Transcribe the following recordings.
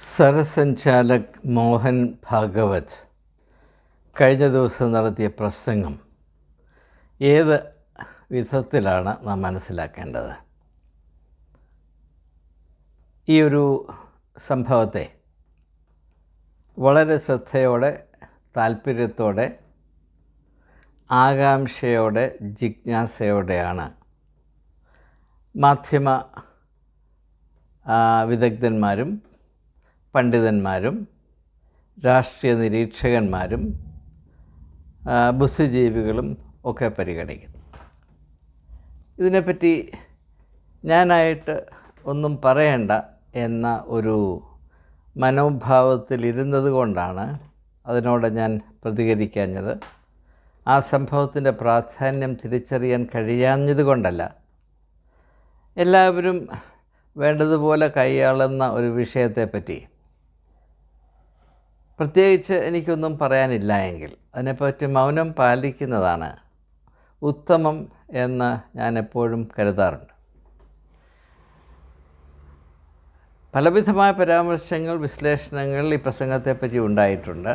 സരസഞ്ചാലക് മോഹൻ ഭാഗവത് കഴിഞ്ഞ ദിവസം നടത്തിയ പ്രസംഗം ഏത് വിധത്തിലാണ് നാം മനസ്സിലാക്കേണ്ടത്? ഈ ഒരു സംഭവത്തെ വളരെ ശ്രദ്ധയോടെ താല്പര്യത്തോടെ ആകാംക്ഷയോടെ ജിജ്ഞാസയോടെയാണ് മാധ്യമ വിദഗ്ധന്മാരും പണ്ഡിതന്മാരും രാഷ്ട്രീയ നിരീക്ഷകന്മാരും ബുദ്ധിജീവികളും ഒക്കെ പരിഗണിക്കുന്നു. ഇതിനെപ്പറ്റി ഞാനായിട്ട് ഒന്നും പറയണ്ട എന്ന ഒരു മനോഭാവത്തിലിരുന്നത് കൊണ്ടാണ് അതിനോട് ഞാൻ പ്രതികരിക്കാഞ്ഞത്. ആ സംഭവത്തിന്റെ പ്രാധാന്യം തിരിച്ചറിയാൻ കഴിയാഞ്ഞത് കൊണ്ടല്ല. എല്ലാവരും വേണ്ടതുപോലെ കൈയാളുന്ന ഒരു വിഷയത്തെപ്പറ്റി പ്രത്യേകിച്ച് എനിക്കൊന്നും പറയാനില്ല എങ്കിൽ അതിനെപ്പറ്റി മൗനം പാലിക്കുന്നതാണ് ഉത്തമം എന്ന് ഞാൻ എപ്പോഴും കരുതാറുണ്ട്. പലവിധമായ പരാമർശങ്ങൾ വിശ്ലേഷണങ്ങൾ ഈ പ്രസംഗത്തെപ്പറ്റി ഉണ്ടായിട്ടുണ്ട്.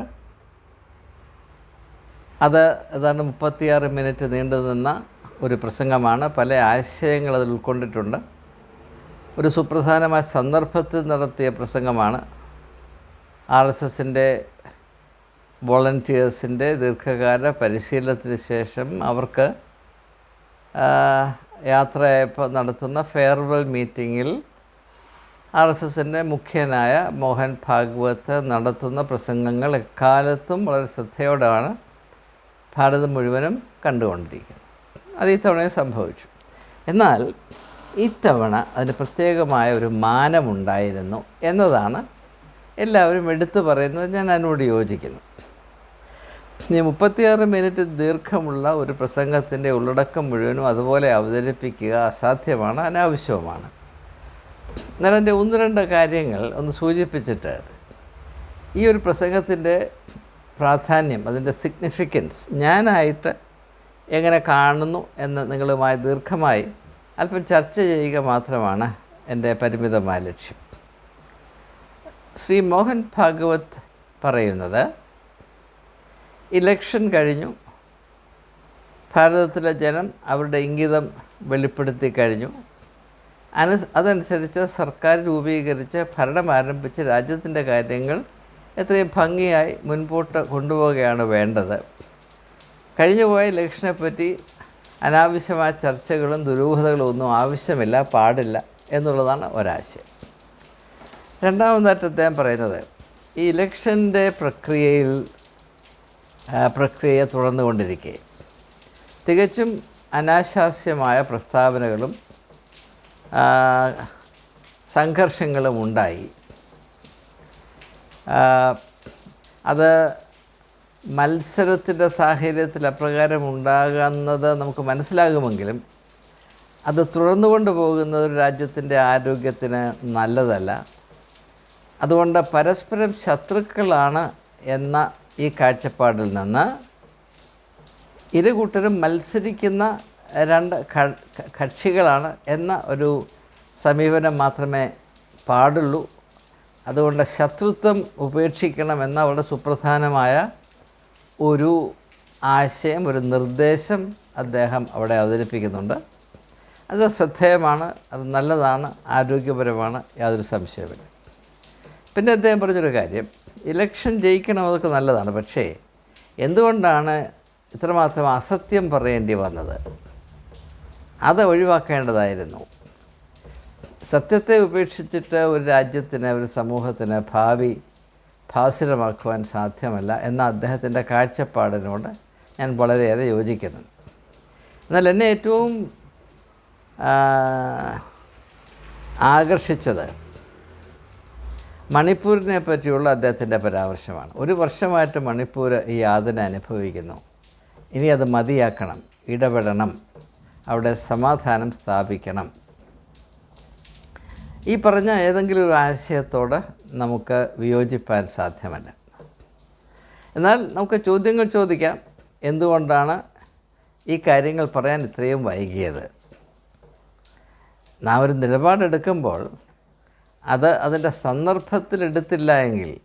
അത് ഏതാണ്ട് മുപ്പത്തിയാറ് മിനിറ്റ് നീണ്ടു നിന്ന ഒരു പ്രസംഗമാണ്. പല ആശയങ്ങൾ അതിൽ ഉൾക്കൊണ്ടിട്ടുണ്ട്. ഒരു സുപ്രധാനമായ സന്ദർഭത്തിൽ നടത്തിയ പ്രസംഗമാണ് ആർ എസ് എസിന്റെ വോളണ്ടിയേഴ്സിന്റെ ദീർഘകാല പരിശീലനത്തിന് ശേഷം അവർക്ക് യാത്രയപ്പോൾ നടത്തുന്ന ഫെയർവെൽ മീറ്റിങ്ങിൽ ആർ എസ് എസിന്റെ മുഖ്യനായ മോഹൻ ഭാഗവത് നടത്തുന്ന പ്രസംഗങ്ങൾ എക്കാലത്തും വളരെ ശ്രദ്ധയോടെയാണ് ഭാരതം മുഴുവനും കണ്ടുകൊണ്ടിരിക്കുന്നത്. അത് ഇത്തവണയും സംഭവിച്ചു. എന്നാൽ ഇത്തവണ അതിന് പ്രത്യേകമായ ഒരു മാനമുണ്ടായിരുന്നു എന്നതാണ് എല്ലാവരും എടുത്തു പറയുന്നത് ഞാൻ അതിനോട് യോജിക്കുന്നു. ഈ മുപ്പത്തിയാറ് മിനിറ്റ് ദീർഘമുള്ള ഒരു പ്രസംഗത്തിന്റെ ഉള്ളടക്കം മുഴുവനും അതുപോലെ അവതരിപ്പിക്കുക അസാധ്യമാണ് അനാവശ്യവുമാണ്. എന്നാൽ എന്റെ ഒന്ന് രണ്ട് കാര്യങ്ങൾ ഒന്ന് സൂചിപ്പിച്ചിട്ട് ഈ ഒരു പ്രസംഗത്തിന്റെ പ്രാധാന്യം അതിന്റെ സിഗ്നിഫിക്കൻസ് ഞാനായിട്ട് എങ്ങനെ കാണുന്നു എന്ന് നിങ്ങളുമായി ദീർഘമായി അല്പം ചർച്ച ചെയ്യുക മാത്രമാണ് എന്റെ പരിമിതമായ ലക്ഷ്യം. ശ്രീ മോഹൻ ഭാഗവത് പറയുന്നത് ഇലക്ഷൻ കഴിഞ്ഞു. ഭാരതത്തിലെ ജനം അവരുടെ ഇംഗിതം വെളിപ്പെടുത്തി കഴിഞ്ഞു. അനു അതനുസരിച്ച് സർക്കാർ രൂപീകരിച്ച് ഭരണം ആരംഭിച്ച് രാജ്യത്തിന്റെ കാര്യങ്ങൾ എത്രയും ഭംഗിയായി മുൻപോട്ട് കൊണ്ടുപോവുകയാണ് വേണ്ടത്. കഴിഞ്ഞുപോയ ഇലക്ഷനെപ്പറ്റി അനാവശ്യമായ ചർച്ചകളും ദുരൂഹതകളും ഒന്നും ആവശ്യമില്ല പാടില്ല എന്നുള്ളതാണ് ഒരാശയം. രണ്ടാമതായിട്ട് അദ്ദേഹം പറയുന്നത് ഈ ഇലക്ഷന്റെ പ്രക്രിയയിൽ പ്രക്രിയ തുടർന്നുകൊണ്ടിരിക്കെ. തികച്ചും അനാശാസ്യമായ പ്രസ്താവനകളും സംഘർഷങ്ങളും ഉണ്ടായി. അത് മത്സരത്തിന്റെ സാഹചര്യത്തിൽ അപ്രകാരം ഉണ്ടാകുന്നത് നമുക്ക് മനസ്സിലാകുമെങ്കിലും അത് തുടർന്നുകൊണ്ട് പോകുന്നത് രാജ്യത്തിന്റെ ആരോഗ്യത്തിന് നല്ലതല്ല. അതുകൊണ്ട് പരസ്പരം ശത്രുക്കളാണ് എന്ന ഈ കാഴ്ചപ്പാടിൽ നിന്ന് ഇരു കൂട്ടരും മത്സരിക്കുന്ന രണ്ട് കക്ഷികളാണ് എന്ന ഒരു സമീപനം മാത്രമേ പാടുള്ളൂ. അതുകൊണ്ട് ശത്രുത്വം ഉപേക്ഷിക്കണം എന്ന വളരെ സുപ്രധാനമായ ഒരു ആശയം ഒരു നിർദ്ദേശം അദ്ദേഹം അവിടെ അവതരിപ്പിക്കുന്നുണ്ട്. അത് ശ്രദ്ധേയമാണ് അത് നല്ലതാണ് ആരോഗ്യപരമാണ് യാതൊരു സംശയമില്ല പിന്നെ അദ്ദേഹം പറഞ്ഞൊരു കാര്യം ഇലക്ഷൻ ജയിക്കണം അതൊക്കെ നല്ലതാണ് പക്ഷേ എന്തുകൊണ്ടാണ് ഇത്രമാത്രം അസത്യം പറയേണ്ടി വന്നത്? അത് ഒഴിവാക്കേണ്ടതായിരുന്നു. സത്യത്തെ ഉപേക്ഷിച്ചിട്ട് ഒരു രാജ്യത്തിന് ഒരു സമൂഹത്തിന് ഭാവി ഭാസുരമാക്കുവാൻ സാധ്യമല്ല എന്ന അദ്ദേഹത്തിന്റെ കാഴ്ചപ്പാടിനോട് ഞാൻ വളരെയേറെ യോജിക്കുന്നു. എന്നാൽ എന്നെ ഏറ്റവും ആകർഷിച്ചത് മണിപ്പൂരിനെ പറ്റിയുള്ള അദ്ദേഹത്തിന്റെ പരാമർശമാണ്. ഒരു വർഷമായിട്ട് മണിപ്പൂർ ഈ യാതന അനുഭവിക്കുന്നു. ഇനി അത് മതിയാക്കണം. ഇടപെടണം. അവിടെ സമാധാനം സ്ഥാപിക്കണം. ഈ പറഞ്ഞ ഏതെങ്കിലും ഒരു ആശയത്തോട് നമുക്ക് വിയോജിപ്പാൻ സാധ്യമല്ല. എന്നാൽ നമുക്ക് ചോദ്യങ്ങൾ ചോദിക്കാം. എന്തുകൊണ്ടാണ് ഈ കാര്യങ്ങൾ പറയാൻ ഇത്രയും വൈകിയത്? നാം ഒരു നിലപാടെടുക്കുമ്പോൾ അത് അതിന്റെ സന്ദർഭത്തിലെടുത്തില്ല എങ്കിൽ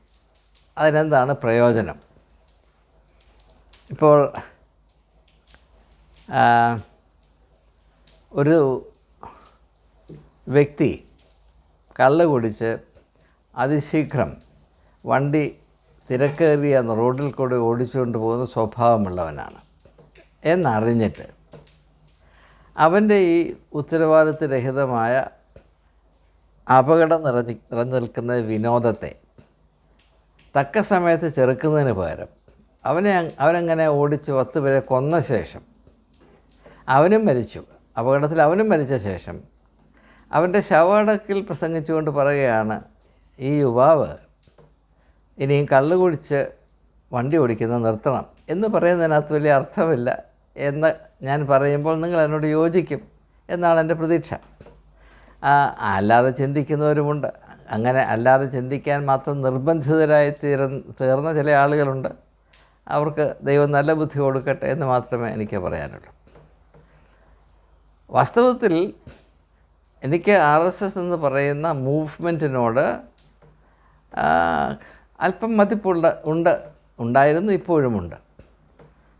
അതിനെന്താണ് പ്രയോജനം? ഇപ്പോൾ ഒരു വ്യക്തി കള്ള് കുടിച്ച് അതിശീഘ്രം വണ്ടി തിരക്കേറിയ റോഡിൽ കൂടി ഓടിച്ചുകൊണ്ട് പോകുന്ന സ്വഭാവമുള്ളവനാണ്. എന്നറിഞ്ഞിട്ട് അവന്റെ ഈ ഉത്തരവാദിത്വരഹിതമായ അപകടം നിറഞ്ഞ് നിറഞ്ഞു നിൽക്കുന്ന വിനോദത്തെ തക്ക സമയത്ത് ചെറുക്കുന്നതിന് പകരം അവനെ അവനങ്ങനെ ഓടിച്ച് പത്ത് പേരെ കൊന്ന ശേഷം അവനും മരിച്ചു. അപകടത്തിൽ അവനും മരിച്ച ശേഷം അവന്റെ ശവടക്കിൽ പ്രസംഗിച്ചുകൊണ്ട് പറയുകയാണ് ഈ യുവാവ് ഇനിയും കള്ളു കുടിച്ച് വണ്ടി ഓടിക്കുന്ന നിർത്തണം എന്ന് പറയുന്നതിനകത്ത് വലിയ അർത്ഥമില്ല എന്ന് ഞാൻ പറയുമ്പോൾ നിങ്ങൾ എന്നോട് യോജിക്കും എന്നാണ് എന്റെ പ്രതീക്ഷ. അല്ലാതെ ചിന്തിക്കുന്നവരുമുണ്ട്. അങ്ങനെ അല്ലാതെ ചിന്തിക്കാൻ മാത്രം നിർബന്ധിതരായി തീർ തീർന്ന ചില ആളുകളുണ്ട്. അവർക്ക് ദൈവം നല്ല ബുദ്ധി കൊടുക്കട്ടെ എന്ന് മാത്രമേ എനിക്ക് പറയാനുള്ളൂ. വാസ്തവത്തിൽ എനിക്ക് ആർ എസ് എസ് എന്ന് പറയുന്ന മൂവ്മെന്റിനോട് അല്പം മതിപ്പുള്ള ഉണ്ട് ഉണ്ടായിരുന്നു ഇപ്പോഴുമുണ്ട്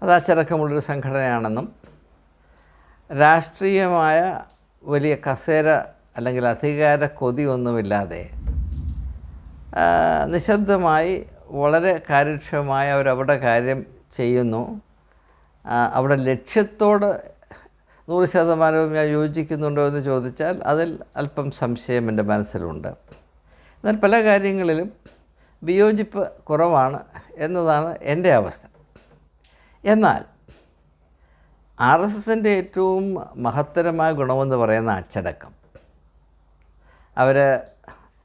അത് അച്ചടക്കമുള്ളൊരു സംഘടനയാണെന്നും രാഷ്ട്രീയമായ വലിയ കസേര അല്ലെങ്കിൽ അധികാര കൊതിയൊന്നുമില്ലാതെ നിശബ്ദമായി വളരെ കാര്യക്ഷമമായി അവരവിടെ കാര്യം ചെയ്യുന്നു. അവിടെ ലക്ഷ്യത്തോട് നൂറ് ശതമാനവും ഞാൻ യോജിക്കുന്നുണ്ടോ എന്ന് ചോദിച്ചാൽ അതിൽ അല്പം സംശയം എന്റെ മനസ്സിലുണ്ട്. എന്നാൽ പല കാര്യങ്ങളിലും വിയോജിപ്പ് കുറവാണ് എന്നതാണ് എന്റെ അവസ്ഥ. എന്നാൽ ആർ എസ് എസിന്റെ ഏറ്റവും മഹത്തരമായ ഗുണമെന്ന് പറയുന്ന അച്ചടക്കം. അവർ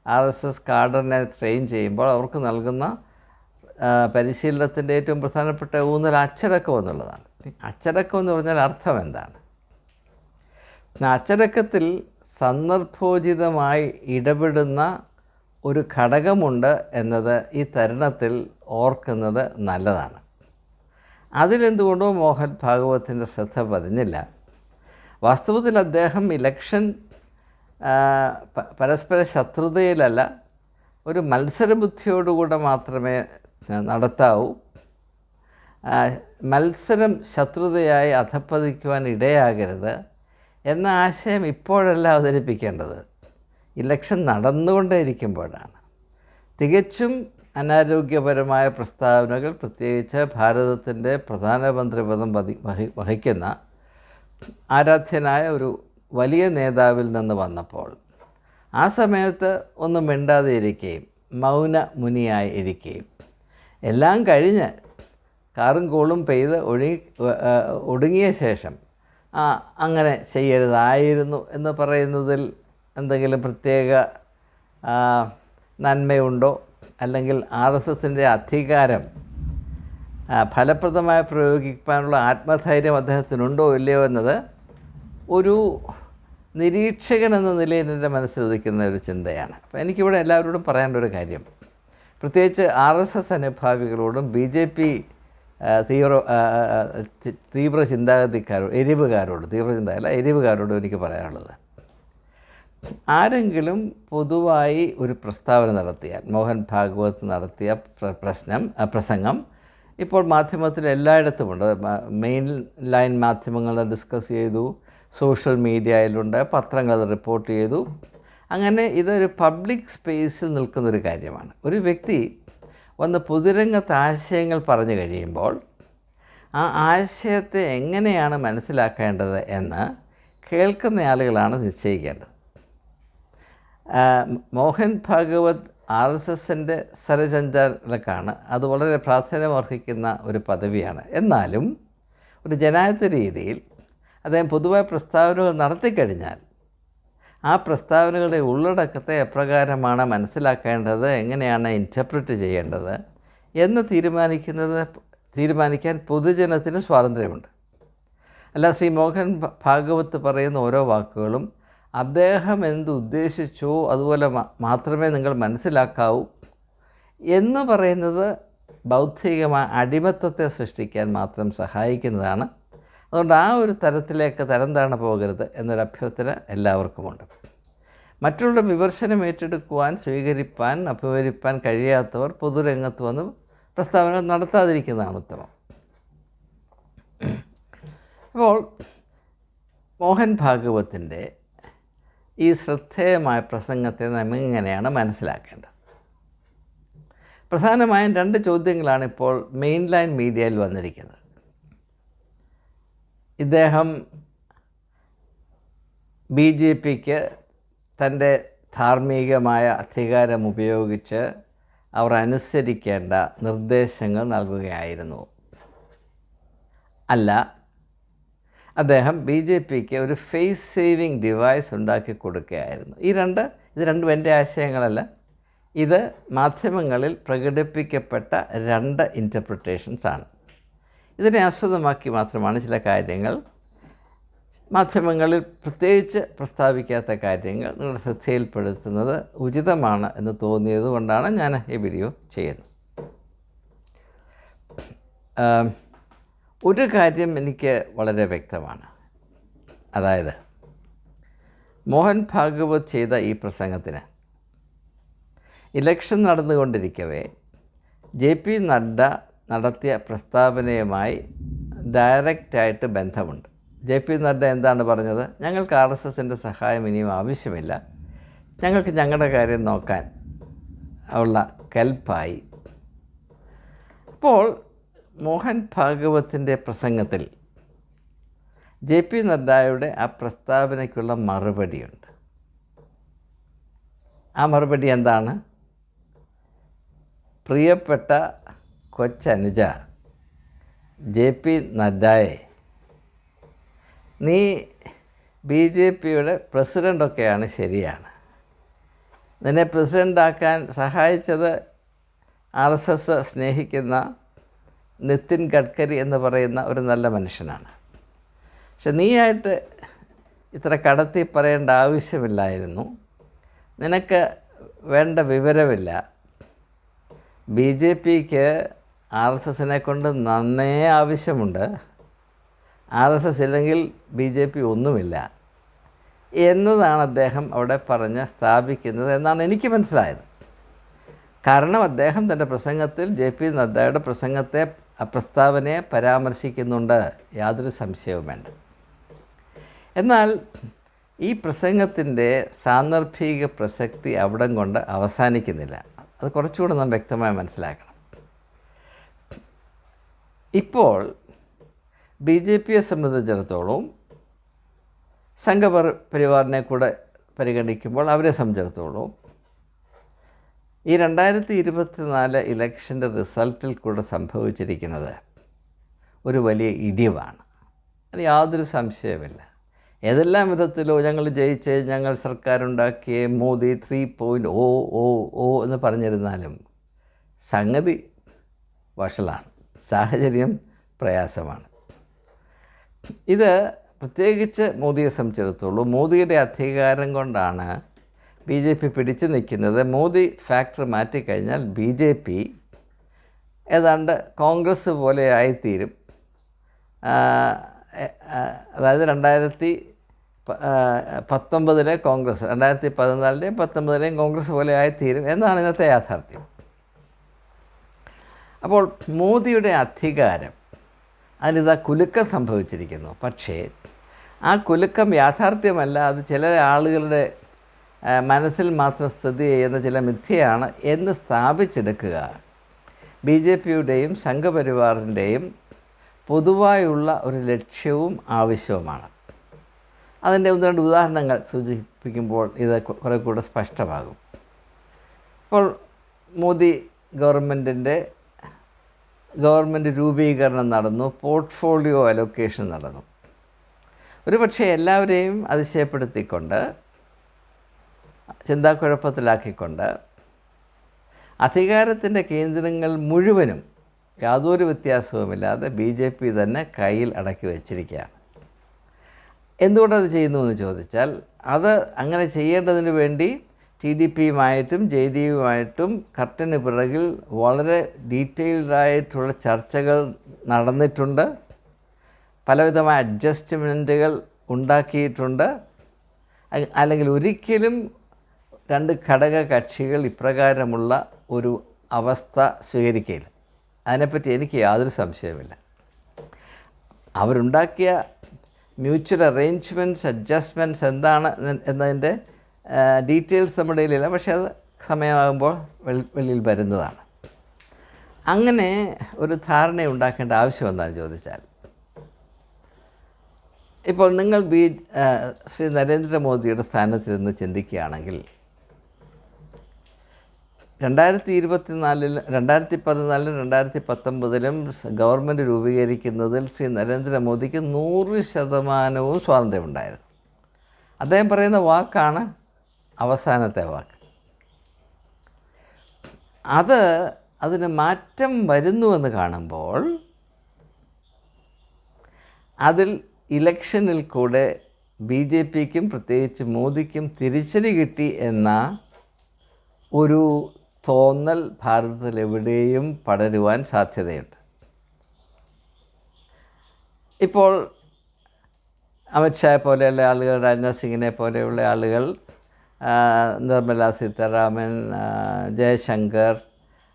R S S cadre train ചെയ്യുമ്പോൾ അവർക്ക് നൽകുന്ന പരിശീലനത്തിന്റെ ഏറ്റവും പ്രധാനപ്പെട്ട ഊന്നൽ അച്ചടക്കം എന്നുള്ളതാണ്. അച്ചടക്കം എന്ന് പറഞ്ഞാൽ അർത്ഥം എന്താണ്? അച്ചടക്കത്തിൽ സന്ദർഭോചിതമായി ഇടപെടുന്ന ഒരു ഘടകമുണ്ട് എന്നത് ഈ തരുണത്തിൽ ഓർക്കുന്നത് നല്ലതാണ്. അതിലെന്തുകൊണ്ടോ മോഹൻ ഭാഗവത്തിന്റെ ശ്രദ്ധ പതിഞ്ഞില്ല. വാസ്തവത്തിൽ അദ്ദേഹം ഇലക്ഷൻ പരസ്പര ശത്രുതയിലല്ല ഒരു മത്സരബുദ്ധിയോടുകൂടെ മാത്രമേ നടത്താവൂ. മത്സരം ശത്രുതയായി അധപ്പതിക്കുവാൻ ഇടയാകരുത് എന്ന ആശയം ഇപ്പോഴല്ല അവതരിപ്പിക്കേണ്ടത്. ഇലക്ഷൻ നടന്നുകൊണ്ടേയിരിക്കുമ്പോഴാണ്. തികച്ചും അനാരോഗ്യപരമായ പ്രസ്താവനകൾ പ്രത്യേകിച്ച് ഭാരതത്തിന്റെ പ്രധാനമന്ത്രി പദം വഹി വഹിക്കുന്ന ആരാധ്യനായ ഒരു വലിയ നേതാവിൽ നിന്ന് വന്നപ്പോൾ ആ സമയത്ത് ഒന്നും മിണ്ടാതെ ഇരിക്കുകയും മൗന മുനിയായി ഇരിക്കുകയും. എല്ലാം കഴിഞ്ഞ് കാറും കൂളും പെയ്ത് ഒഴുകി ഒടുങ്ങിയ ശേഷം ആ അങ്ങനെ ചെയ്യരുതായിരുന്നു എന്ന് പറയുന്നതിൽ എന്തെങ്കിലും പ്രത്യേക നന്മയുണ്ടോ? അല്ലെങ്കിൽ ആർ എസ് എസിന്റെ അധികാരം ഫലപ്രദമായി പ്രയോഗിക്കാനുള്ള ആത്മധൈര്യം അദ്ദേഹത്തിനുണ്ടോ ഇല്ലയോ എന്നത് ഒരു നിരീക്ഷകൻ എന്ന നിലയിൽ എന്റെ മനസ്സിൽ ഉദിക്കുന്ന ഒരു ചിന്തയാണ്. അപ്പോൾ എനിക്കിവിടെ എല്ലാവരോടും പറയേണ്ട ഒരു കാര്യം. പ്രത്യേകിച്ച് ആർ എസ് എസ് അനുഭാവികളോടും ബി ജെ പി തീവ്ര തീവ്ര ചിന്താഗതിക്കാരോട് എരിവുകാരോട് തീവ്ര ചിന്ത അല്ല എരിവുകാരോടും എനിക്ക് പറയാനുള്ളത്. ആരെങ്കിലും പൊതുവായി ഒരു പ്രസ്താവന നടത്തിയാൽ മോഹൻ ഭാഗവത് നടത്തിയ പ്രശ്നം പ്രസംഗം ഇപ്പോൾ മാധ്യമത്തിൽ എല്ലായിടത്തുമുണ്ട്. മെയിൻ ലൈൻ മാധ്യമങ്ങൾ ഡിസ്കസ് ചെയ്തു. സോഷ്യൽ മീഡിയയിലുണ്ട് പത്രങ്ങൾ അത് റിപ്പോർട്ട് ചെയ്തു. അങ്ങനെ ഇതൊരു പബ്ലിക് സ്പേസിൽ നിൽക്കുന്നൊരു കാര്യമാണ്. ഒരു വ്യക്തി വന്ന് പൊതുരംഗത്ത് ആശയങ്ങൾ പറഞ്ഞു കഴിയുമ്പോൾ ആ ആശയത്തെ എങ്ങനെയാണ് മനസ്സിലാക്കേണ്ടത് എന്ന് കേൾക്കുന്ന ആളുകളാണ് നിശ്ചയിക്കേണ്ടത്. മോഹൻ ഭാഗവത് ആർ എസ് എസിന്റെ സരചഞ്ചാലക്കാണ്. അത് വളരെ പ്രാധാന്യമർഹിക്കുന്ന ഒരു പദവിയാണ്. എന്നാലും ഒരു ജനായത്ത രീതിയിൽ അദ്ദേഹം പൊതുവായ പ്രസ്താവനകൾ നടത്തിക്കഴിഞ്ഞാൽ ആ പ്രസ്താവനകളുടെ ഉള്ളടക്കത്തെ എപ്രകാരമാണ് മനസ്സിലാക്കേണ്ടത് എങ്ങനെയാണ് ഇന്റർപ്രറ്റ് ചെയ്യേണ്ടത് എന്ന് തീരുമാനിക്കുന്നത് തീരുമാനിക്കാൻ പൊതുജനത്തിന് സ്വാതന്ത്ര്യമുണ്ട്. അല്ല ശ്രീ മോഹൻ ഭാഗവത്ത് ഭാഗവത് പറയുന്ന ഓരോ വാക്കുകളും അദ്ദേഹം എന്ത് ഉദ്ദേശിച്ചോ അതുപോലെ മാത്രമേ നിങ്ങൾ മനസ്സിലാക്കാവൂ എന്ന് പറയുന്നത് ബൗദ്ധികമായ അടിമത്വത്തെ സൃഷ്ടിക്കാൻ മാത്രം സഹായിക്കുന്നതാണ് അതുകൊണ്ട് ആ ഒരു തരത്തിലേക്ക് തരം താണ പോകരുത് എന്നൊരു അഭ്യർത്ഥന എല്ലാവർക്കുമുണ്ട്. മറ്റുള്ള വിമർശനം ഏറ്റെടുക്കുവാൻ സ്വീകരിപ്പാൻ അഭിമുഖീകരിപ്പാൻ കഴിയാത്തവർ പൊതുരംഗത്ത് വന്ന് പ്രസ്താവന നടത്താതിരിക്കുന്നതാണ് ഉത്തമം. അപ്പോൾ മോഹൻ ഭാഗവത്തിന്റെ ഈ ശ്രദ്ധേയമായ പ്രസംഗത്തെ നമ്മൾ ഇങ്ങനെയാണ് മനസ്സിലാക്കേണ്ടത്. പ്രധാനമായും രണ്ട് ചോദ്യങ്ങളാണ് ഇപ്പോൾ മെയിൻ ലൈൻ മീഡിയയിൽ വന്നിരിക്കുന്നത്. ഇദ്ദേഹം ബി ജെ പിക്ക് തന്റെ ധാർമ്മികമായ അധികാരം ഉപയോഗിച്ച് അവർ അനുസരിക്കേണ്ട നിർദ്ദേശങ്ങൾ നൽകുകയായിരുന്നു. അല്ല അദ്ദേഹം ബി ജെ പിക്ക് ഒരു ഫേസ് സേവിങ് ഡിവൈസ് ഉണ്ടാക്കി കൊടുക്കുകയായിരുന്നു. ഈ രണ്ട് ഇത് രണ്ടും എന്റെ ആശയങ്ങളല്ല. ഇത് മാധ്യമങ്ങളിൽ പ്രകടിപ്പിക്കപ്പെട്ട രണ്ട് ഇന്റർപ്രിട്ടേഷൻസ് ആണ്. ഇതിനെ ആസ്പദമാക്കി മാത്രമാണ് ചില കാര്യങ്ങൾ. മാധ്യമങ്ങളിൽ പ്രത്യേകിച്ച് പ്രസ്താവിക്കാത്ത കാര്യങ്ങൾ നിങ്ങളുടെ ശ്രദ്ധയിൽപ്പെടുത്തുന്നത് ഉചിതമാണ് എന്ന് തോന്നിയത് കൊണ്ടാണ് ഞാൻ ഈ വീഡിയോ ചെയ്യുന്നത്. ഒരു കാര്യം എനിക്ക് വളരെ വ്യക്തമാണ്. അതായത് മോഹൻ ഭാഗവത് ചെയ്ത ഈ പ്രസംഗത്തിന് ഇലക്ഷൻ നടന്നുകൊണ്ടിരിക്കവേ ജെ പി നഡ്ഡ നടത്തിയ പ്രസ്താവനയുമായി ഡയറക്റ്റായിട്ട് ബന്ധമുണ്ട്. ജെ പി നഡ്ഡ എന്താണ് പറഞ്ഞത്? ഞങ്ങൾക്ക് ആർ എസ് എസിന്റെ സഹായം ഇനിയും ആവശ്യമില്ല. ഞങ്ങൾക്ക് ഞങ്ങളുടെ കാര്യം നോക്കാൻ ഉള്ള കൽപ്പായി. അപ്പോൾ മോഹൻ ഭാഗവത്തിന്റെ പ്രസംഗത്തിൽ ജെ പി നഡ്ഡയുടെ ആ പ്രസ്താവനയ്ക്കുള്ള മറുപടിയുണ്ട്. ആ മറുപടി എന്താണ്? പ്രിയപ്പെട്ട കൊച്ചനുജ ജെ പി നഡ്ഡയെ. നീ ബി ജെ പിയുടെ പ്രസിഡന്റൊക്കെയാണ് ശരിയാണ്. നിന്നെ പ്രസിഡന്റാക്കാൻ സഹായിച്ചത് ആർ എസ് എസ് സ്നേഹിക്കുന്ന നിതിൻ ഗഡ്കരി എന്ന് പറയുന്ന ഒരു നല്ല മനുഷ്യനാണ്. പക്ഷെ നീയായിട്ട് ഇത്ര കടത്തി പറയേണ്ട ആവശ്യമില്ലായിരുന്നു. നിനക്ക് വേണ്ട വിവരമില്ല. ബി ജെ പിക്ക് ആർ എസ് എസിനെ കൊണ്ട് നന്നേ ആവശ്യമുണ്ട്. ആർ എസ് എസ് ഇല്ലെങ്കിൽ ബി ജെ പി ഒന്നുമില്ല. എന്നതാണ് അദ്ദേഹം അവിടെ പറഞ്ഞ് സ്ഥാപിക്കുന്നത് എന്നാണ് എനിക്ക് മനസ്സിലായത്. കാരണം അദ്ദേഹം തന്റെ പ്രസംഗത്തിൽ ജെ പി നദ്ദയുടെ പ്രസംഗത്തെ പ്രസ്താവനയെ പരാമർശിക്കുന്നുണ്ട്. യാതൊരു സംശയവും വേണ്ട. എന്നാൽ ഈ പ്രസംഗത്തിന്റെ സാന്ദർഭിക പ്രസക്തി അവിടം കൊണ്ട് അവസാനിക്കുന്നില്ല. അത് കുറച്ചുകൂടെ നാം വ്യക്തമായി മനസ്സിലാക്കണം. ഇപ്പോൾ ബി ജെ പിയെ സംബന്ധിച്ചിടത്തോളം സംഘപരി പരിവാറിനെ കൂടെ പരിഗണിക്കുമ്പോൾ അവരെ സംബന്ധിച്ചിടത്തോളം ഈ രണ്ടായിരത്തി ഇരുപത്തിനാല് ഇലക്ഷന്റെ റിസൾട്ടിൽ കൂടെ സംഭവിച്ചിരിക്കുന്നത് ഒരു വലിയ ഇടിവാണ്. അത് യാതൊരു സംശയമില്ല ഏതെല്ലാം വിധത്തിലോ ഞങ്ങൾ ജയിച്ച് ഞങ്ങൾ സർക്കാരുണ്ടാക്കിയ Modi three point O O O എന്ന് പറഞ്ഞിരുന്നാലും സംഗതി വഷളാണ്. സാഹചര്യം പ്രയാസമാണ്. ഇത് പ്രത്യേകിച്ച് മോദിയെ സംബന്ധിച്ചിടത്തോളം മോദിയുടെ അധികാരം കൊണ്ടാണ് ബി ജെ പി പിടിച്ചു നിൽക്കുന്നത്. മോദി ഫാക്ടർ മാറ്റിക്കഴിഞ്ഞാൽ ബി ജെ പി ഏതാണ്ട് കോൺഗ്രസ് പോലെ ആയിത്തീരും. അതായത് രണ്ടായിരത്തി പത്തൊമ്പതിലെ കോൺഗ്രസ് രണ്ടായിരത്തി പതിനാലിലെയും പത്തൊമ്പതിലെയും കോൺഗ്രസ് പോലെ ആയിത്തീരും എന്നാണ് ഇന്നത്തെ യാഥാർത്ഥ്യം. അപ്പോൾ മോദിയുടെ അധികാരം അതിനിതാ കുലുക്കം സംഭവിച്ചിരിക്കുന്നു. പക്ഷേ ആ കുലുക്കം യാഥാർത്ഥ്യമല്ല. അത് ചില ആളുകളുടെ മനസ്സിൽ മാത്രം സ്ഥിതി ചെയ്യുന്ന ചില മിഥ്യയാണ് എന്ന് സ്ഥാപിച്ചെടുക്കുക. ബി ജെ പിയുടെയും സംഘപരിവാറിന്റെയും പൊതുവായുള്ള ഒരു ലക്ഷ്യവും ആവശ്യവുമാണ്. അതിന്റെ ഒന്ന് രണ്ട് ഉദാഹരണങ്ങൾ സൂചിപ്പിക്കുമ്പോൾ ഇത് കുറേ കൂടെ സ്പഷ്ടമാകും. ഇപ്പോൾ മോദി ഗവൺമെന്റിന്റെ ഗവൺമെന്റ് രൂപീകരണം നടന്നു പോർട്ട്ഫോളിയോ അലൊക്കേഷൻ നടന്നു. ഒരു പക്ഷേ എല്ലാവരെയും അതിശയപ്പെടുത്തിക്കൊണ്ട് ചിന്താക്കുഴപ്പത്തിലാക്കിക്കൊണ്ട് അധികാരത്തിന്റെ കേന്ദ്രങ്ങൾ മുഴുവനും യാതൊരു വ്യത്യാസവുമില്ലാതെ ബി ജെ പി തന്നെ കയ്യിൽ അടക്കി വച്ചിരിക്കുകയാണ്. എന്തുകൊണ്ടത് ചെയ്യുന്നു എന്ന് ചോദിച്ചാൽ അത് അങ്ങനെ ചെയ്യേണ്ടതിന് വേണ്ടി ടി ഡി പിയുമായിട്ടും ജെ ഡി യുമായിട്ടും കർട്ടന് പിറകിൽ വളരെ ഡീറ്റെയിൽഡായിട്ടുള്ള ചർച്ചകൾ നടന്നിട്ടുണ്ട്. പലവിധമായ അഡ്ജസ്റ്റ്മെന്റുകൾ ഉണ്ടാക്കിയിട്ടുണ്ട്. അല്ലെങ്കിൽ ഒരിക്കലും രണ്ട് ഘടക കക്ഷികൾ ഇപ്രകാരമുള്ള ഒരു അവസ്ഥ സ്വീകരിക്കുകയില്ല അതിനെപ്പറ്റി എനിക്ക് യാതൊരു സംശയവുമില്ല. അവരുണ്ടാക്കിയ മ്യൂച്വൽ അറേഞ്ച്മെന്റ്സ് അഡ്ജസ്റ്റ്മെന്റ്സ് എന്താണ് എന്ന് എന്നതിന്റെ ഡീറ്റെയിൽസ് നമ്മുടെ കയ്യിലില്ല. പക്ഷേ അത് സമയമാകുമ്പോൾ വെളി- വെളിയിൽ വരുന്നതാണ്. അങ്ങനെ ഒരു ധാരണ ഉണ്ടാക്കേണ്ട ആവശ്യം എന്താണെന്ന് ചോദിച്ചാൽ ഇപ്പോൾ നിങ്ങൾ ബി ശ്രീ നരേന്ദ്രമോദിയുടെ സ്ഥാനത്തിരുന്ന് ചിന്തിക്കുകയാണെങ്കിൽ രണ്ടായിരത്തി ഇരുപത്തിനാലിൽ രണ്ടായിരത്തി പതിനാലിലും രണ്ടായിരത്തി പത്തൊമ്പതിലും ഗവൺമെന്റ് രൂപീകരിക്കുന്നതിൽ ശ്രീ നരേന്ദ്രമോദിക്ക് നൂറ് ശതമാനവും സ്വാതന്ത്ര്യമുണ്ടായിരുന്നു. അദ്ദേഹം പറയുന്ന വാക്കാണ് അവസാനത്തെ വാക്ക്. അത് അതിന് മാറ്റം വരുന്നുവെന്ന് കാണുമ്പോൾ അതിൽ ഇലക്ഷനിൽ കൂടെ ബി ജെ പിക്കും പ്രത്യേകിച്ച് മോദിക്കും തിരിച്ചടി കിട്ടി എന്ന ഒരു തോന്നൽ ഭാരതത്തിൽ എവിടെയും പടരുവാൻ സാധ്യതയുണ്ട്. ഇപ്പോൾ അമിത്ഷായെ പോലെയുള്ള ആളുകൾ രാജ്നാഥ് സിംഗിനെ പോലെയുള്ള ആളുകൾ നിർമ്മല സീതാരാമൻ ജയശങ്കർ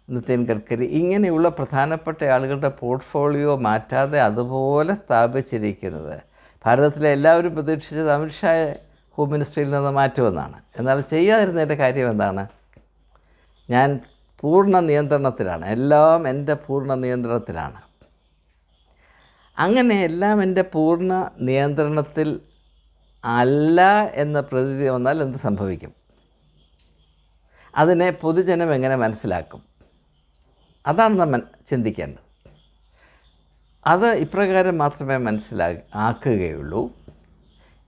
നിതിൻ ഗഡ്കരി ഇങ്ങനെയുള്ള പ്രധാനപ്പെട്ട ആളുകളുടെ പോർട്ട്ഫോളിയോ മാറ്റാതെ അതുപോലെ സ്ഥാപിച്ചിരിക്കുന്നത്. ഭാരതത്തിലെ എല്ലാവരും പ്രതീക്ഷിച്ചത് അമിത്ഷായെ ഹോം മിനിസ്ട്രിയിൽ നിന്ന് മാറ്റുമെന്നാണ്. എന്നാൽ ചെയ്യാതിരുന്നതിന്റെ കാര്യം എന്താണ്? ഞാൻ പൂർണ നിയന്ത്രണത്തിലാണ്. എല്ലാം എന്റെ പൂർണ നിയന്ത്രണത്തിലാണ്. അങ്ങനെ എല്ലാം എന്റെ പൂർണ നിയന്ത്രണത്തിൽ അല്ല എന്ന പ്രതീതി വന്നാൽ എന്ത് സംഭവിക്കും? അതിനെ പൊതുജനം എങ്ങനെ മനസ്സിലാക്കും? അതാണ് നമ്മൾ ചിന്തിക്കേണ്ടത്. അത് ഇപ്രകാരം മാത്രമേ മനസ്സിലാ ആക്കുകയുള്ളൂ.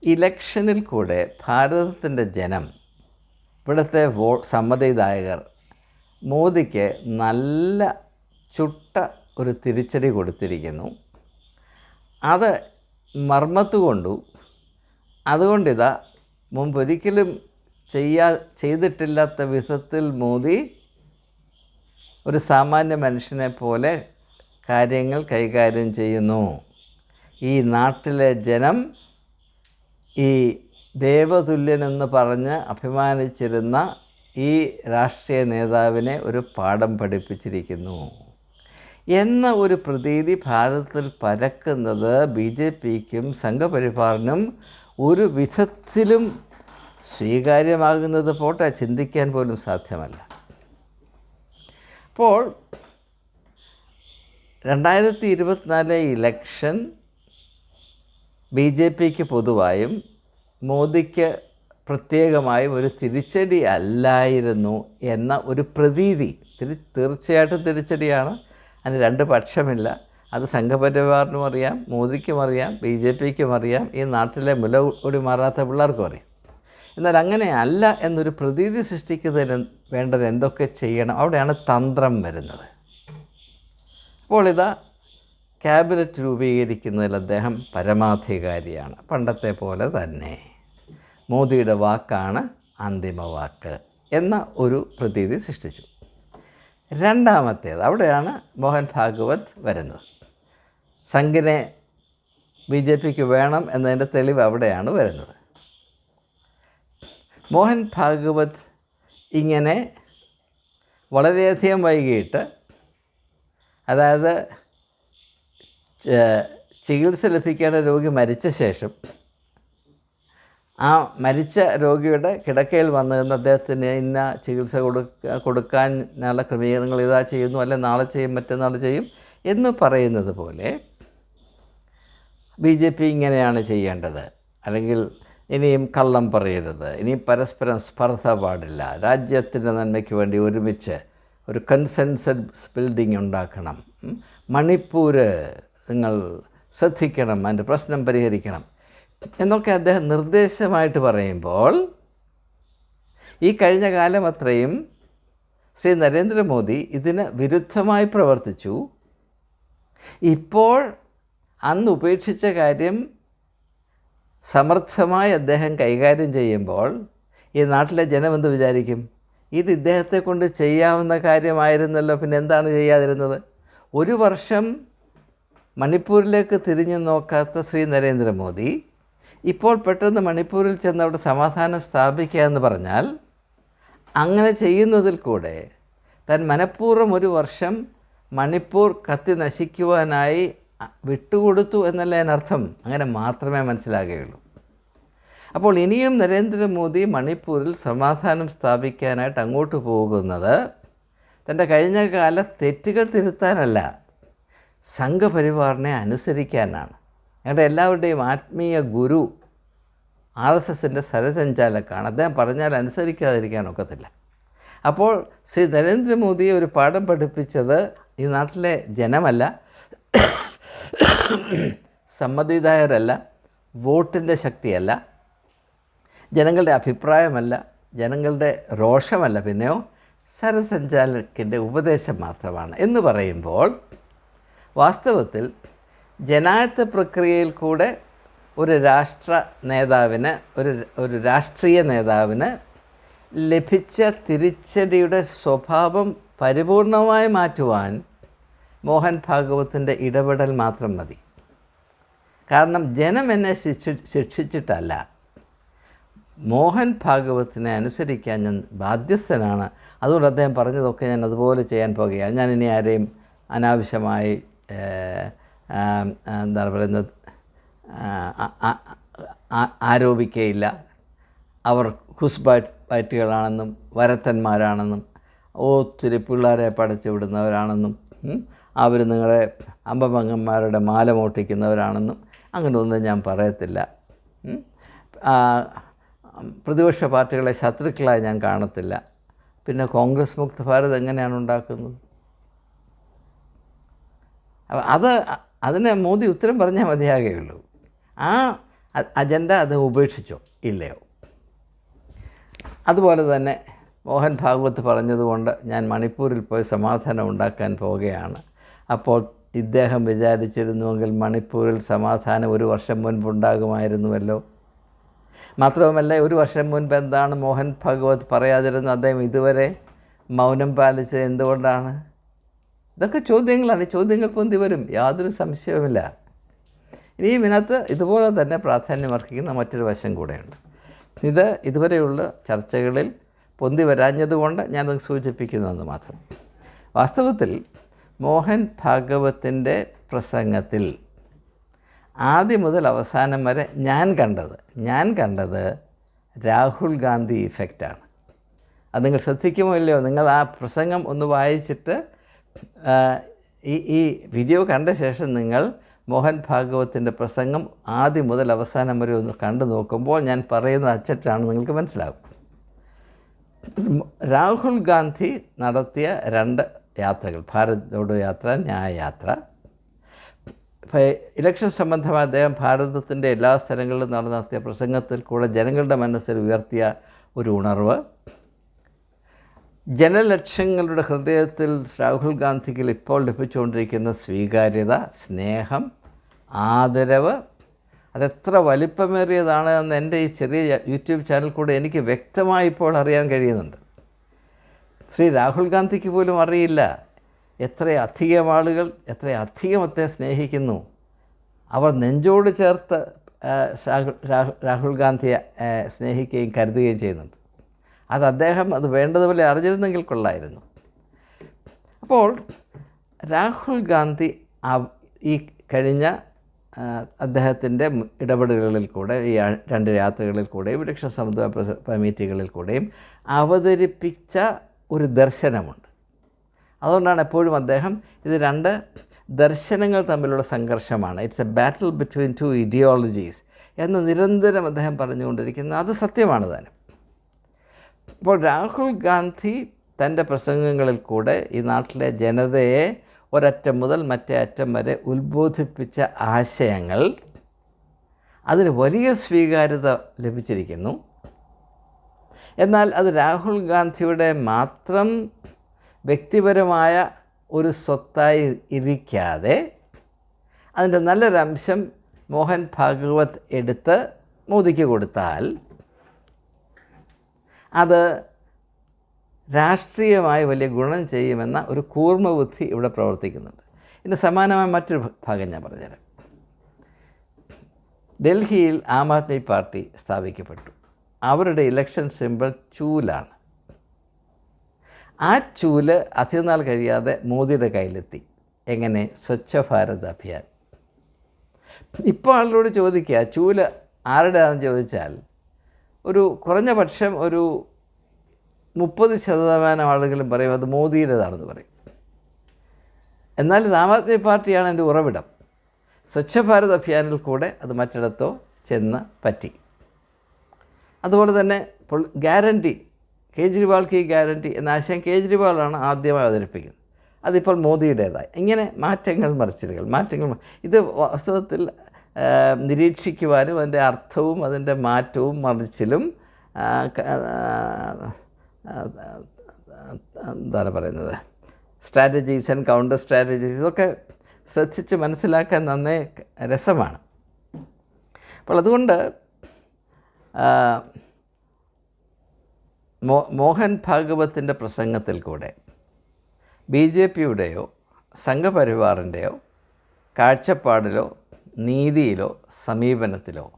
ഇലക്ഷനിൽ കൂടെ ഭാരതത്തിന്റെ ജനം ഇവിടുത്തെ വോ സമ്മതിദായകർ മോദിക്ക് നല്ല ചുട്ട ഒരു തിരിച്ചടി കൊടുത്തിരിക്കുന്നു. അത് മർമ്മത്ത് കൊണ്ടു അതുകൊണ്ടിതാ മുമ്പൊരിക്കലും ചെയ്യാ ചെയ്തിട്ടില്ലാത്ത വിധത്തിൽ മോദി ഒരു സാമാന്യ മനുഷ്യനെ പോലെ കാര്യങ്ങൾ കൈകാര്യം ചെയ്യുന്നു. ഈ നാട്ടിലെ ജനം ഈ ദേവതുല്യനെന്ന് പറഞ്ഞ് അഭിമാനിച്ചിരുന്ന ഈ രാഷ്ട്രീയ നേതാവിനെ ഒരു പാഠം പഠിപ്പിച്ചിരിക്കുന്നു. എന്ന ഒരു പ്രതീതി ഭാരതത്തിൽ പരക്കുന്നത് ബി ജെ പിക്കും സംഘപരിവാറിനും ഒരു വിധത്തിലും സ്വീകാര്യമാകുന്നത് പോട്ടെ ചിന്തിക്കാൻ പോലും സാധ്യമല്ല. അപ്പോൾ രണ്ടായിരത്തി ഇരുപത്തിനാല് ഇലക്ഷൻ ബി ജെ പിക്ക് പൊതുവായും മോദിക്ക് പ്രത്യേകമായും ഒരു തിരിച്ചടി അല്ലായിരുന്നു എന്ന ഒരു പ്രതീതി. തിരി തീർച്ചയായിട്ടും തിരിച്ചടിയാണ്. അതിന് രണ്ട് പക്ഷമില്ല. അത് സംഘപരിവാറിനും അറിയാം മോദിക്കും അറിയാം ബി ജെ പിക്കും അറിയാം ഈ നാട്ടിലെ മുല കൂടി മാറാത്ത പിള്ളേർക്കും അറിയാം. എന്നാൽ അങ്ങനെ അല്ല എന്നൊരു പ്രതീതി സൃഷ്ടിക്കുന്നതിന് വേണ്ടത് എന്തൊക്കെ ചെയ്യണം? അവിടെയാണ് തന്ത്രം വരുന്നത്. അപ്പോൾ ഇതാ ക്യാബിനറ്റ് രൂപീകരിക്കുന്നതിൽ അദ്ദേഹം പരമാധികാരിയാണ്. പണ്ടത്തെ പോലെ തന്നെ മോദിയുടെ വാക്കാണ് അന്തിമ വാക്ക് എന്ന ഒരു പ്രതീതി സൃഷ്ടിച്ചു. രണ്ടാമത്തേത് അവിടെയാണ് മോഹൻ ഭാഗവത് വരുന്നത്. സംഘിനെ ബി ജെ പിക്ക് വേണം എന്നതിന്റെ തെളിവ് അവിടെയാണ് വരുന്നത്. മോഹൻ ഭാഗവത് ഇങ്ങനെ വളരെയധികം വൈകിട്ട് അതായത് ചികിത്സ ലഭിക്കേണ്ട രോഗി മരിച്ച ശേഷം ആ മരിച്ച രോഗിയുടെ കിടക്കയിൽ വന്നു നിന്ന് അദ്ദേഹത്തിന് ഇന്ന ചികിത്സ കൊടുക്ക കൊടുക്കാനുള്ള ക്രമീകരണങ്ങൾ ഇതാ ചെയ്യുന്നു അല്ലെ നാളെ ചെയ്യും മറ്റന്നാൾ ചെയ്യും എന്ന് പറയുന്നത് പോലെ ബി ജെ പി ഇങ്ങനെയാണ് ചെയ്യേണ്ടത്. അല്ലെങ്കിൽ ഇനിയും കള്ളം പറയരുത്. ഇനിയും പരസ്പരം സ്പർദ്ധ പാടില്ല. രാജ്യത്തിന്റെ നന്മയ്ക്ക് വേണ്ടി ഒരുമിച്ച് ഒരു കൺസെൻസസ് ബിൽഡിംഗ് ഉണ്ടാക്കണം. മണിപ്പൂർ നിങ്ങൾ ശ്രദ്ധിക്കണം അതിന്റെ പ്രശ്നം പരിഹരിക്കണം എന്നൊക്കെ അദ്ദേഹം നിർദ്ദേശമായിട്ട് പറയുമ്പോൾ ഈ കഴിഞ്ഞ കാലം അത്രയും ശ്രീ നരേന്ദ്രമോദി ഇതിന് വിരുദ്ധമായി പ്രവർത്തിച്ചു. ഇപ്പോൾ അന്ന് ഉപേക്ഷിച്ച കാര്യം സമർത്ഥമായി അദ്ദേഹം കൈകാര്യം ചെയ്യുമ്പോൾ ഈ നാട്ടിലെ ജനം എന്ത് വിചാരിക്കും? ഇത് ഇദ്ദേഹത്തെ കൊണ്ട് ചെയ്യാവുന്ന കാര്യമായിരുന്നല്ലോ പിന്നെ എന്താണ് ചെയ്യാതിരുന്നത്? ഒരു വർഷം മണിപ്പൂരിലേക്ക് തിരിഞ്ഞു നോക്കാത്ത ശ്രീ നരേന്ദ്രമോദി ഇപ്പോൾ പെട്ടെന്ന് മണിപ്പൂരിൽ ചെന്ന് അവിടെ സമാധാനം സ്ഥാപിക്കുക എന്ന് പറഞ്ഞാൽ അങ്ങനെ ചെയ്യുന്നതിൽ കൂടെ താൻ മനഃപൂർവം ഒരു വർഷം മണിപ്പൂർ കത്തി നശിക്കുവാനായി വിട്ടുകൊടുത്തു എന്നല്ല അതിനർത്ഥം? അങ്ങനെ മാത്രമേ മനസ്സിലാകുകയുള്ളൂ. അപ്പോൾ ഇനിയും നരേന്ദ്രമോദി മണിപ്പൂരിൽ സമാധാനം സ്ഥാപിക്കാനായിട്ട് അങ്ങോട്ട് പോകുന്നത് തന്റെ കഴിഞ്ഞ കാല തെറ്റുകൾ തിരുത്താനല്ല സംഘപരിവാറിനെ അനുസരിക്കാനാണ്. ഞങ്ങളുടെ എല്ലാവരുടെയും ആത്മീയ ഗുരു ആർ എസ് എസിന്റെ സരസഞ്ചാലക്കാണ് അദ്ദേഹം പറഞ്ഞാൽ അനുസരിക്കാതിരിക്കാൻ ഒക്കത്തില്ല. അപ്പോൾ ശ്രീ നരേന്ദ്രമോദിയെ ഒരു പാഠം പഠിപ്പിച്ചത് ഈ നാട്ടിലെ ജനമല്ല സമ്മതിദായരല്ല വോട്ടിന്റെ ശക്തിയല്ല ജനങ്ങളുടെ അഭിപ്രായമല്ല ജനങ്ങളുടെ രോഷമല്ല പിന്നെയോ സരസഞ്ചാലക്കിന്റെ ഉപദേശം മാത്രമാണ്. എന്ന് പറയുമ്പോൾ വാസ്തവത്തിൽ ജനായത്വ പ്രക്രിയയിൽ കൂടെ ഒരു രാഷ്ട്ര നേതാവിന് ഒരു ഒരു രാഷ്ട്രീയ നേതാവിന് ലഭിച്ച തിരിച്ചടിയുടെ സ്വഭാവം പരിപൂർണമായി മാറ്റുവാൻ മോഹൻ ഭാഗവത്തിന്റെ ഇടപെടൽ മാത്രം മതി. കാരണം ജനം എന്നെ ശിക്ഷി ശിക്ഷിച്ചിട്ടല്ല. മോഹൻ ഭാഗവത്തിനെ അനുസരിക്കാൻ ഞാൻ ബാധ്യസ്ഥനാണ്. അതുകൊണ്ട് അദ്ദേഹം പറഞ്ഞതൊക്കെ ഞാൻ അതുപോലെ ചെയ്യാൻ പോകുകയാണ്. ഞാൻ ഇനി ആരെയും അനാവശ്യമായി എന്താണ് പറയുന്നത് ആരോപിക്കുകയില്ല അവർ ഹുസ്ബൈറ്റുകളാണെന്നും വരത്തന്മാരാണെന്നും ഒത്തിരി പിള്ളേരെ പഠിച്ചു വിടുന്നവരാണെന്നും അവർ നിങ്ങളെ അമ്പമങ്ങന്മാരുടെ മാല മോട്ടിക്കുന്നവരാണെന്നും അങ്ങനെ ഒന്നും ഞാൻ പറയത്തില്ല. പ്രതിപക്ഷ പാർട്ടികളെ ശത്രുക്കളായി ഞാൻ കാണത്തില്ല. പിന്നെ കോൺഗ്രസ് മുക്ത ഭാരത് എങ്ങനെയാണ് ഉണ്ടാക്കുന്നത്? അപ്പം അത് അതിന് മോദി ഉത്തരം പറഞ്ഞാൽ മതിയാകുകയുള്ളൂ ആ അജണ്ട അത് ഉപേക്ഷിച്ചോ? ഇല്ലയോ? അതുപോലെ തന്നെ മോഹൻ ഭാഗവത് പറഞ്ഞതുകൊണ്ട് ഞാൻ മണിപ്പൂരിൽ പോയി സമാധാനം ഉണ്ടാക്കാൻ പോവുകയാണ്. അപ്പോൾ ഇദ്ദേഹം വിചാരിച്ചിരുന്നുവെങ്കിൽ മണിപ്പൂരിൽ സമാധാനം ഒരു വർഷം മുൻപ് ഉണ്ടാകുമായിരുന്നുവല്ലോ. മാത്രവുമല്ല ഒരു വർഷം മുൻപ് എന്താണ് മോഹൻ ഭഗവത് പറയാതിരുന്ന അദ്ദേഹം ഇതുവരെ മൗനം പാലിച്ചത് എന്തുകൊണ്ടാണ്? ഇതൊക്കെ ചോദ്യങ്ങളാണ്. ചോദ്യങ്ങൾ പൊന്തി വരും. യാതൊരു സംശയവുമില്ല. ഇനി ഇതിനകത്ത് ഇതുപോലെ തന്നെ പ്രാധാന്യമർഹിക്കുന്ന മറ്റൊരു വശം കൂടെയുണ്ട്. ഇത് ഇതുവരെയുള്ള ചർച്ചകളിൽ പൊന്തി വരാഞ്ഞതുകൊണ്ട് ഞാനത് സൂചിപ്പിക്കുന്നുവെന്ന് മാത്രം. വാസ്തവത്തിൽ മോഹൻ ഭാഗവത്തിന്റെ പ്രസംഗത്തിൽ ആദ്യം മുതൽ അവസാനം വരെ ഞാൻ കണ്ടത് ഞാൻ കണ്ടത് രാഹുൽ ഗാന്ധി ഇഫക്റ്റാണ് അത് നിങ്ങൾ ശ്രദ്ധിക്കുമോ ഇല്ലയോ? നിങ്ങൾ ആ പ്രസംഗം ഒന്ന് വായിച്ചിട്ട് ഈ ഈ വീഡിയോ കണ്ട ശേഷം നിങ്ങൾ മോഹൻ ഭാഗവത്തിന്റെ പ്രസംഗം ആദ്യം മുതൽ അവസാനം വരെ ഒന്ന് കണ്ടു നോക്കുമ്പോൾ ഞാൻ പറയുന്ന അച്ചട്ടാണ് നിങ്ങൾക്ക് മനസ്സിലാകും രാഹുൽ ഗാന്ധി നടത്തിയ രണ്ട് യാത്രകൾ. ഭാരത് ജോഡോ യാത്ര ന്യായ യാത്ര ഇലക്ഷൻ സംബന്ധമായി അദ്ദേഹം ഭാരതത്തിന്റെ എല്ലാ സ്ഥലങ്ങളിലും നടന്നു നടത്തിയ പ്രസംഗത്തിൽ കൂടെ ജനങ്ങളുടെ മനസ്സിൽ ഉയർത്തിയ ഒരു ഉണർവ്. ജനലക്ഷങ്ങളുടെ ഹൃദയത്തിൽ രാഹുൽ ഗാന്ധിക്ക് ഇപ്പോൾ ലഭിച്ചുകൊണ്ടിരിക്കുന്ന സ്വീകാര്യത സ്നേഹം ആദരവ് അതെത്ര വലിപ്പമേറിയതാണ് എന്ന് എന്റെ ഈ ചെറിയ യൂട്യൂബ് ചാനൽ കൂടെ എനിക്ക് വ്യക്തമായി ഇപ്പോൾ അറിയാൻ കഴിയുന്നുണ്ട്. ശ്രീ രാഹുൽ ഗാന്ധിക്ക് പോലും അറിയില്ല. എത്ര അധികം ആളുകൾ എത്രയധികം അദ്ദേഹം സ്നേഹിക്കുന്നു. അവർ നെഞ്ചോട് ചേർത്ത് രാഹുൽ ഗാന്ധിയെ സ്നേഹിക്കുകയും കരുതുകയും ചെയ്യുന്നുണ്ട്. അത് അദ്ദേഹം അത് വേണ്ടതുപോലെ അറിഞ്ഞിരുന്നെങ്കിൽ കൊള്ളായിരുന്നു. അപ്പോൾ രാഹുൽ ഗാന്ധി ഈ കഴിഞ്ഞ അദ്ദേഹത്തിന്റെ ഇടപെടലുകളിൽ കൂടെ ഈ രണ്ട് യാത്രകളിൽ കൂടെയും രക്ഷാസമുദ്ര പ്രസ മീറ്റുകളിൽ കൂടെയും അവതരിപ്പിച്ച ഒരു ദർശനമുണ്ട്. അതുകൊണ്ടാണ് എപ്പോഴും അദ്ദേഹം ഇത് രണ്ട് ദർശനങ്ങൾ തമ്മിലുള്ള സംഘർഷമാണ്. It's a battle between two ideologies എന്ന് നിരന്തരം അദ്ദേഹം പറഞ്ഞുകൊണ്ടിരിക്കുന്നത്. അത് സത്യമാണ് തന്നെ. ഇപ്പോൾ രാഹുൽ ഗാന്ധി തന്റെ പ്രസംഗങ്ങളിൽ കൂടെ ഈ നാട്ടിലെ ജനതയെ ഒരറ്റം മുതൽ മറ്റേ അറ്റം വരെ ഉത്ബോധിപ്പിച്ച ആശയങ്ങൾ അതിന് വലിയ സ്വീകാര്യത ലഭിച്ചിരിക്കുന്നു. എന്നാൽ അത് രാഹുൽ ഗാന്ധിയുടെ മാത്രം വ്യക്തിപരമായ ഒരു സ്വത്തായി ഇരിക്കാതെ അതിന്റെ നല്ലൊരംശം മോഹൻ ഭാഗവത് എടുത്ത് മോദിക്ക് കൊടുത്താൽ അത് രാഷ്ട്രീയമായി വലിയ ഗുണം ചെയ്യുമെന്ന ഒരു കൂർമ്മബുദ്ധി ഇവിടെ പ്രവർത്തിക്കുന്നുണ്ട്. ഇതിന് സമാനമായ മറ്റൊരു ഭാഗം ഞാൻ പറഞ്ഞുതരാം. ഡൽഹിയിൽ ആം ആദ്മി പാർട്ടി സ്ഥാപിക്കപ്പെട്ടു. അവരുടെ ഇലക്ഷൻ സിമ്പിൾ ചൂലാണ്. ആ ചൂൽ അധികം നാൾ കഴിയാതെ മോദിയുടെ കയ്യിലെത്തി. എങ്ങനെ? സ്വച്ഛ ഭാരത് അഭിയാൻ. ഇപ്പോൾ ആളുകളോട് ചോദിക്കുക ചൂൽ ആരുടെയാണെന്ന് ചോദിച്ചാൽ ഒരു കുറഞ്ഞ പക്ഷം ഒരു മുപ്പത് ശതമാനം ആളുകളും പറയും അത് മോദിയുടേതാണെന്ന് പറയും. എന്നാൽ ആം ആദ്മി പാർട്ടിയാണ് എന്റെ ഉറവിടം. സ്വച്ഛ ഭാരത് അഭിയാനിൽ കൂടെ അത് മറ്റിടത്തോ ചെന്ന് പറ്റി. അതുപോലെ തന്നെ ഗ്യാരണ്ടി കേജ്രിവാൾക്ക് ഈ ഗ്യാരണ്ടി എന്ന ആശയം കേജ്രിവാളാണ് ആദ്യമായി അവതരിപ്പിക്കുന്നത്. അതിപ്പോൾ മോദിയുടേതായി. ഇങ്ങനെ മാറ്റങ്ങൾ മറിച്ചിലുകൾ മാറ്റങ്ങൾ ഇത് വാസ്തവത്തിൽ നിരീക്ഷിക്കുവാനും അതിന്റെ അർത്ഥവും അതിന്റെ മാറ്റവും മറിച്ചിലും എന്താണ് പറയുന്നത്? സ്ട്രാറ്റജീസ് ആൻഡ് കൗണ്ടർ സ്ട്രാറ്റജീസ് ഇതൊക്കെ ശ്രദ്ധിച്ച് മനസ്സിലാക്കാൻ നന്നേ രസമാണ്. അപ്പോൾ അതുകൊണ്ട് മോഹൻ ഭാഗവത്തിന്റെ പ്രസംഗത്തിൽ കൂടെ ബി ജെ പിയുടെയോ സംഘപരിവാറിന്റെയോ കാഴ്ചപ്പാടിലോ നീതിയിലോ സമീപനത്തിലോ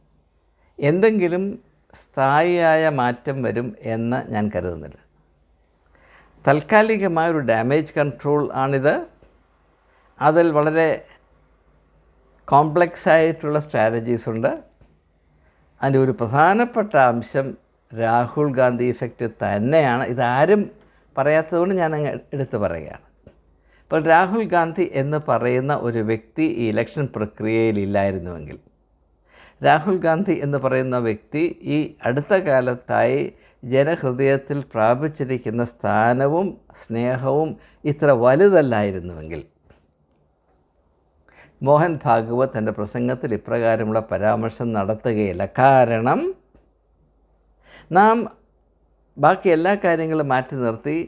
എന്തെങ്കിലും സ്ഥായിയായ മാറ്റം വരും എന്ന് ഞാൻ കരുതുന്നില്ല. താൽക്കാലികമായ ഒരു ഡാമേജ് കൺട്രോൾ ആണിത്. അതിൽ വളരെ കോംപ്ലക്സ് ആയിട്ടുള്ള സ്ട്രാറ്റജീസ് ഉണ്ട്. അതിന്റെ ഒരു പ്രധാനപ്പെട്ട അംശം രാഹുൽ ഗാന്ധി ഇഫക്റ്റ് തന്നെയാണ്. ഇതാരും പറയാത്തതുകൊണ്ട് ഞാൻ അങ്ങ് എടുത്തു പറയുകയാണ്. ഇപ്പോൾ രാഹുൽ ഗാന്ധി എന്ന് പറയുന്ന ഒരു വ്യക്തി ഈ ഇലക്ഷൻ പ്രക്രിയയിലില്ലായിരുന്നുവെങ്കിൽ രാഹുൽ ഗാന്ധി എന്ന് പറയുന്ന വ്യക്തി ഈ അടുത്ത കാലത്തായി ജനഹൃദയത്തിൽ പ്രാപിച്ചിരിക്കുന്ന സ്ഥാനവും സ്നേഹവും ഇത്ര വലുതല്ലായിരുന്നുവെങ്കിൽ മോഹൻ ഭാഗവത് തന്റെ പ്രസംഗത്തിൽ ഇപ്രകാരമുള്ള പരാമർശം നടത്തുകയില്ല. കാരണം നാം ബാക്കി എല്ലാ കാര്യങ്ങളും മാറ്റി നിർത്തി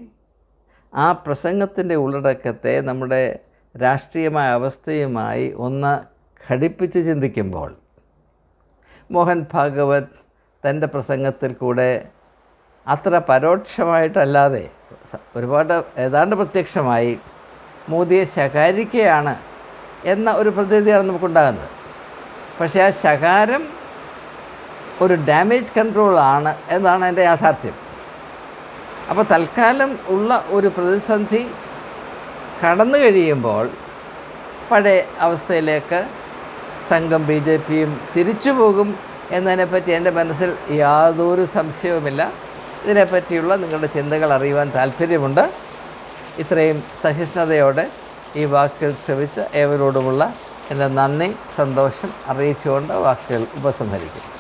ആ പ്രസംഗത്തിന്റെ ഉള്ളടക്കത്തെ നമ്മുടെ രാഷ്ട്രീയമായ അവസ്ഥയുമായി ഒന്ന് ഘടിപ്പിച്ച് ചിന്തിക്കുമ്പോൾ മോഹൻ ഭാഗവത് തന്റെ പ്രസംഗത്തിൽ കൂടെ അത്ര പരോക്ഷമായിട്ടല്ലാതെ ഒരുപാട് ഏതാണ്ട് പ്രത്യക്ഷമായി മോദിയെ ശകാരിക്കുകയാണ് എന്ന ഒരു പ്രതീതിയാണ് നമുക്കുണ്ടാകുന്നത്. പക്ഷേ ആ ശകാരം ഒരു ഡാമേജ് കൺട്രോൾ ആണ് എന്നാണ് എന്റെ യാഥാർത്ഥ്യം. അപ്പോൾ തൽക്കാലം ഉള്ള ഒരു പ്രതിസന്ധി കടന്നു കഴിയുമ്പോൾ പഴയ അവസ്ഥയിലേക്ക് സംഘം ബി ജെ പിയും തിരിച്ചു പോകും എന്നതിനെപ്പറ്റി എന്റെ മനസ്സിൽ യാതൊരു സംശയവുമില്ല. ഇതിനെപ്പറ്റിയുള്ള നിങ്ങളുടെ ചിന്തകൾ അറിയുവാൻ താല്പര്യമുണ്ട് ഇത്രയും സഹിഷ്ണുതയോടെ ഈ വാക്കുകൾ ശ്രവിച്ച ഏവരോടുമുള്ള എന്റെ നന്ദി സന്തോഷം അറിയിച്ചുകൊണ്ട് വാക്കുകൾ ഉപസംഹരിക്കും